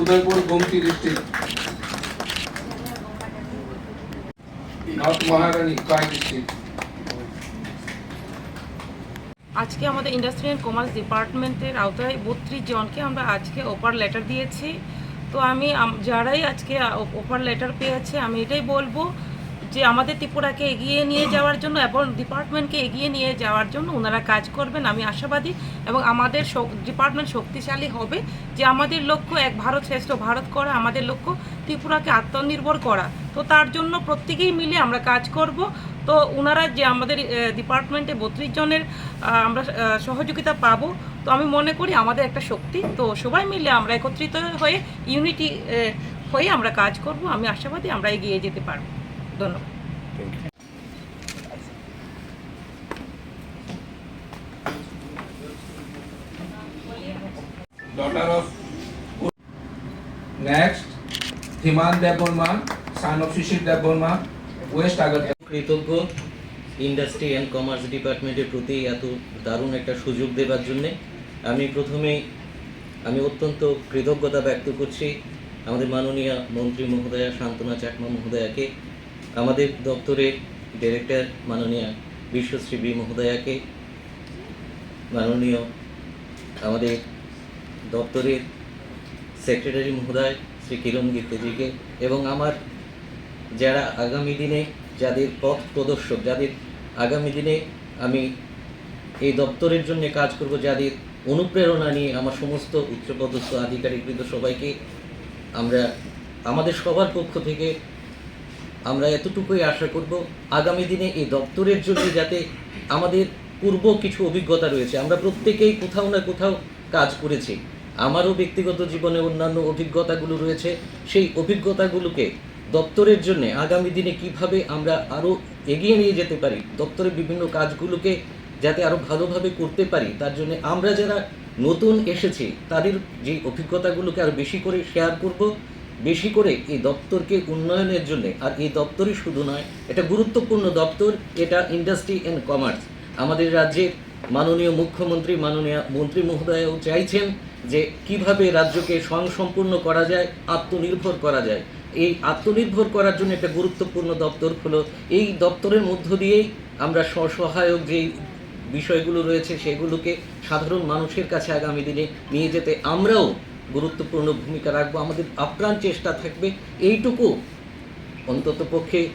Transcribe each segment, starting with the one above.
Udaipur Gomati district north Maharani কাই district আজকে আমাদের ইন্ডাস্ট্রি অ্যান্ড কমার্স ডিপার্টমেন্টের আওতায় বত্রিশ জনকে আমরা আজকে অফার লেটার দিয়েছি। তো আমি যারাই আজকে অফার লেটার পেয়েছে, আমি এটাই বলব যে আমাদের ত্রিপুরাকে এগিয়ে নিয়ে যাওয়ার জন্য এবং ডিপার্টমেন্টকে এগিয়ে নিয়ে যাওয়ার জন্য ওনারা কাজ করবেন, আমি আশাবাদী। এবং আমাদের ডিপার্টমেন্ট শক্তিশালী হবে যে আমাদের লক্ষ্য এক ভারত শ্রেষ্ঠ ভারত করা, আমাদের লক্ষ্য ত্রিপুরাকে আত্মনির্ভর করা। তো তার জন্য প্রত্যেকেই মিলে আমরা কাজ করব। তো ওনারা যে আমাদের ডিপার্টমেন্টে বত্রিশ জনের আমরা সহযোগিতা পাবো, তো আমি মনে করি আমাদের একটা শক্তি। তো সবাই মিলে আমরা একত্রিত হয়ে, ইউনিটি হয়ে আমরা কাজ করব, আমি আশাবাদী আমরা এগিয়ে যেতে পারব। ধন্যবাদ। Daughter of next Himan Debborma son of Shishir Debborma West Agartala কৃতজ্ঞ। ইন্ডাস্ট্রি অ্যান্ড কমার্স ডিপার্টমেন্টের প্রতি এত দারুণ একটা সুযোগ দেওয়ার জন্যে আমি প্রথমেই আমি অত্যন্ত কৃতজ্ঞতা ব্যক্ত করছি আমাদের মাননীয় মন্ত্রী মহোদয়া শান্তনা চাকমা মহোদয়াকে। আমাদের দপ্তরের ডিরেক্টর মাননীয় বিশ্বশ্রী বি মহোদয়াকে, মাননীয় আমাদের দপ্তরের সেক্রেটারি মহোদয় শ্রী কিরণ গীতেজিকে এবং আমার যারা আগামী দিনে যাদের পথ প্রদর্শক, যাদের আগামী দিনে আমি এই দপ্তরের জন্য কাজ করব, যাদের অনুপ্রেরণা নিয়ে আমার সমস্ত উচ্চপদস্থ আধিকারিকবৃন্দ সবাইকে আমরা, আমাদের সবার পক্ষ থেকে আমরা এতটুকুই আশা করব আগামী দিনে এই দপ্তরের জন্য যাতে আমাদের পূর্ব কিছু অভিজ্ঞতা রয়েছে। আমরা প্রত্যেকেই কোথাও না কোথাও কাজ করেছি। আমারও ব্যক্তিগত জীবনে অন্যান্য অভিজ্ঞতাগুলো রয়েছে। সেই অভিজ্ঞতাগুলোকে দপ্তরের জন্য আগামী দিনে কীভাবে আমরা আরও এগিয়ে নিয়ে যেতে পারি, দপ্তরের বিভিন্ন কাজগুলোকে যাতে আরও ভালোভাবে করতে পারি, তার জন্য আমরা যারা নতুন এসেছি, তাদের যে অভিজ্ঞতাগুলোকে আরও বেশি করে শেয়ার করব। বেশি করে এই দপ্তরকে উন্নয়নের জন্য, আর এই দপ্তরই শুধু নয়, এটা গুরুত্বপূর্ণ দপ্তর, এটা ইন্ডাস্ট্রি অ্যান্ড কমার্স আমাদের রাজ্যের মাননীয় মুখ্যমন্ত্রী, মাননীয় মন্ত্রী মহোদয়ও চাইছেন যে কীভাবে রাজ্যকে স্বয়ংসম্পূর্ণ করা যায়, আত্মনির্ভর করা যায়। এই আত্মনির্ভর করার জন্য একটা গুরুত্বপূর্ণ দপ্তর হলো, এই দপ্তরের মধ্য দিয়েই আমরা স্বসহায়ক যেই বিষয়গুলো রয়েছে, সেগুলোকে সাধারণ মানুষের কাছে আগামী দিনে নিয়ে যেতে আমরাও গুরুত্বপূর্ণ ভূমিকা রাখব, আমাদের আপ্রাণ চেষ্টা থাকবে, এইটুকু অন্তত পক্ষে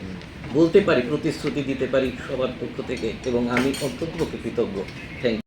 বলতে পারি, প্রতিশ্রুতি দিতে পারি সবার পক্ষ থেকে, এবং আমি অত্যন্ত কৃতজ্ঞ। থ্যাংক